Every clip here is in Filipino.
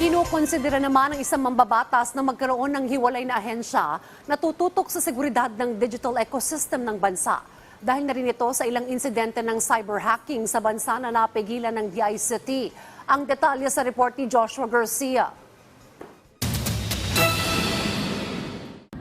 Kinukonsidera naman ng isang mambabatas na magkaroon ng hiwalay na ahensya na tututok sa seguridad ng digital ecosystem ng bansa. Dahil na rin ito sa ilang insidente ng cyber hacking sa bansa na napigilan ng DICT. Ang detalye sa report ni Joshua Garcia.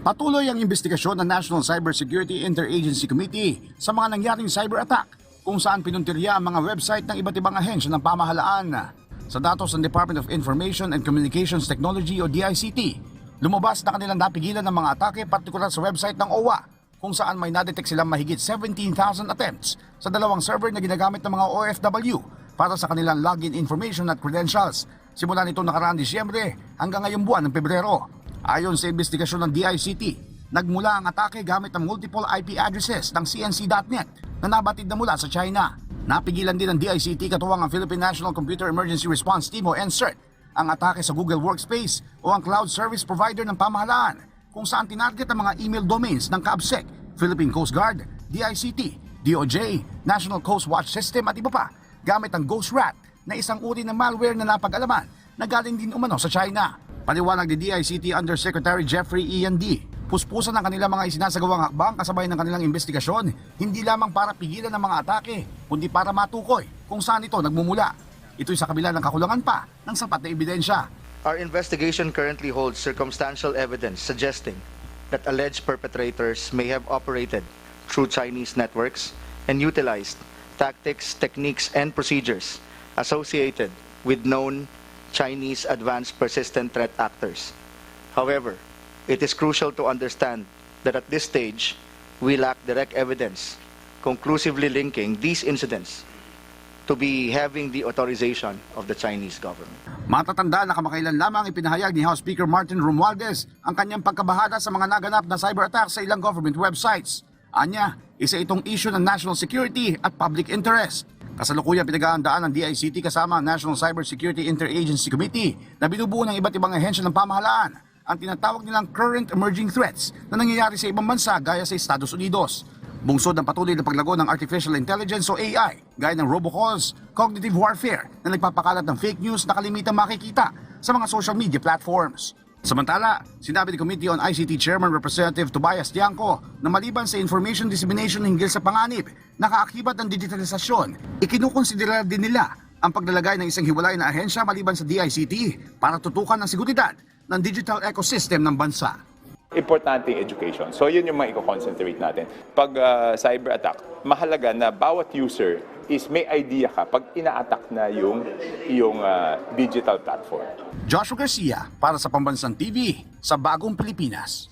Patuloy ang investigasyon ng National Cybersecurity Interagency Committee sa mga nangyaring cyber attack kung saan pinuntirya ang mga website ng iba't ibang ahensya ng pamahalaan. Sa datos ng Department of Information and Communications Technology o DICT, lumabas na kanilang napigilan ng mga atake partikular sa website ng OWA kung saan may nadetect silang mahigit 17,000 attempts sa dalawang server na ginagamit ng mga OFW para sa kanilang login information at credentials. Simula nito nakaraang Disyembre hanggang ngayong buwan ng Pebrero. Ayon sa investigasyon ng DICT, nagmula ang atake gamit ang multiple IP addresses ng CNC.net na nabatid na mula sa China. Napigilan din ng DICT katuwang ang Philippine National Computer Emergency Response Team o NCERT ang atake sa Google Workspace o ang cloud service provider ng pamahalaan kung saan tinarget ang mga email domains ng CABSEC, Philippine Coast Guard, DICT, DOJ, National Coast Watch System at iba pa gamit ang GhostRat na isang uri ng malware na napag-alaman na galing din umano sa China. Paliwanag ni DICT Undersecretary Jeffrey Ian D. Puspusan ng kanilang mga isinasagawang hakbang kasabay ng kanilang investigasyon, hindi lamang para pigilan ang mga atake, kundi para matukoy kung saan ito nagmumula. Ito'y sa kabila ng kakulangan pa ng sapat na ebidensya. Our investigation currently holds circumstantial evidence suggesting that alleged perpetrators may have operated through Chinese networks and utilized tactics, techniques, and procedures associated with known Chinese advanced persistent threat actors. However, it is crucial to understand that at this stage, we lack direct evidence conclusively linking these incidents to be having the authorization of the Chinese government. Matatanda na kamakailan lamang ipinahayag ni House Speaker Martin Romualdez ang kanyang pagkabahada sa mga naganap na cyber attacks sa ilang government websites. Anya, isa itong issue ng national security at public interest. Kasalukuyan pinag-aandaan ng DICT kasama ang National Cybersecurity Interagency Committee na binubuo ng iba't ibang ahensya ng pamahalaan ang tinatawag nilang current emerging threats na nangyayari sa ibang bansa gaya sa Estados Unidos. Bungsod ng patuloy na paglago ng artificial intelligence o AI, gaya ng robocalls, cognitive warfare na nagpapakalat ng fake news na kalimitang makikita sa mga social media platforms. Samantala, sinabi ni Committee on ICT Chairman Representative Tobias Tiangco na maliban sa information dissemination hinggil sa panganib, nakaakibat ng digitalisasyon, ikinukonsidera din nila ang paglalagay ng isang hiwalay na ahensya maliban sa DICT para tutukan ang seguridad ng digital ecosystem ng bansa. Importante yung education. So yun yung mga i-concentrate natin. Pag ah, cyber attack, mahalaga na bawat user is may idea ka pag ina-attack na yung, yung ah, digital platform. Joshua Garcia para sa Pambansang TV sa Bagong Pilipinas.